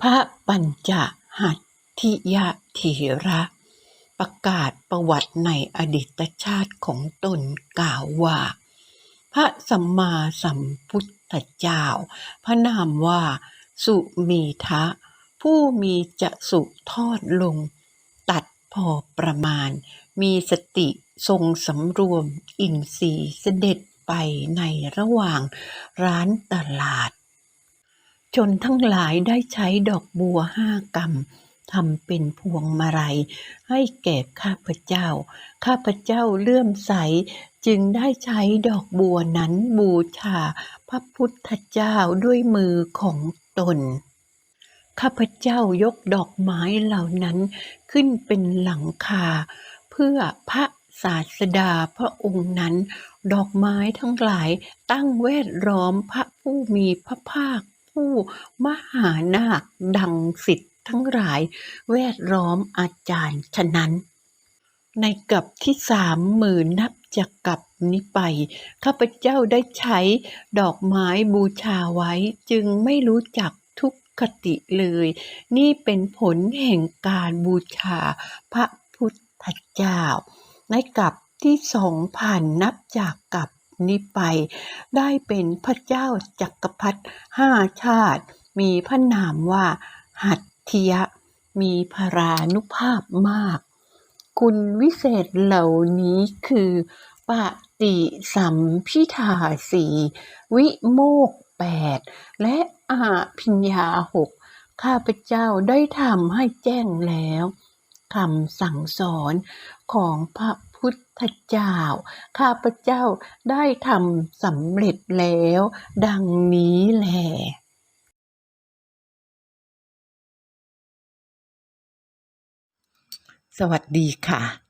พระปัญจหัตถิยเถระ ประกาศประวัติในอดีตชาติของตนกล่าวว่า พระสัมมาสัมพุทธเจ้า พระนามว่าสุมีทะ ผู้มีจะสุทอดลง ตัดพอประมาณ มีสติทรงสำรวมอินทรีย์เสด็จไปในระหว่างร้านตลาด ชนทั้งหลายได้ใช้ดอกบัวห้ากำทำเป็นพวงมาลัย ให้แก่ข้าพเจ้า ข้าพเจ้าเลื่อมใสจึงได้ใช้ดอกบัวนั้นบูชาพระพุทธเจ้าด้วยมือของตน ข้าพเจ้ายกดอกไม้เหล่านั้นขึ้นเป็นหลังคา เพื่อพระศาสดาพระองค์นั้น ดอกไม้ทั้งหลายตั้งแวดล้อมพระผู้มีพระภาค ผู้มหานาคดังสิทธิ์ทั้งหลาย แวดล้อมอาจารย์ฉะนั้น ในกับที่สามหมื่นนับจากกับนี้ไป ข้าพเจ้าได้ใช้ดอกไม้บูชาไว้จึงไม่รู้จักทุกขติเลย นี่เป็นผลแห่งการบูชาพระพุทธเจ้า ในกับที่สองผ่านนับจากกับ นี้ไป ได้เป็นพระเจ้าจักรพรรดิห้าชาติ มีพระนามว่า หัตถิยะ มีพารานุภาพมาก คุณวิเศษเหล่านี้คือปฏิสัมพิทาสีวิโมกแปดและอาพิญญาหกข้าพเจ้าได้ทำให้แจ้งแล้วคำสั่งสอนของพระ พุทธเจ้า ข้าพเจ้าได้ทำสำเร็จแล้ว ดังนี้แหละสวัสดีค่ะ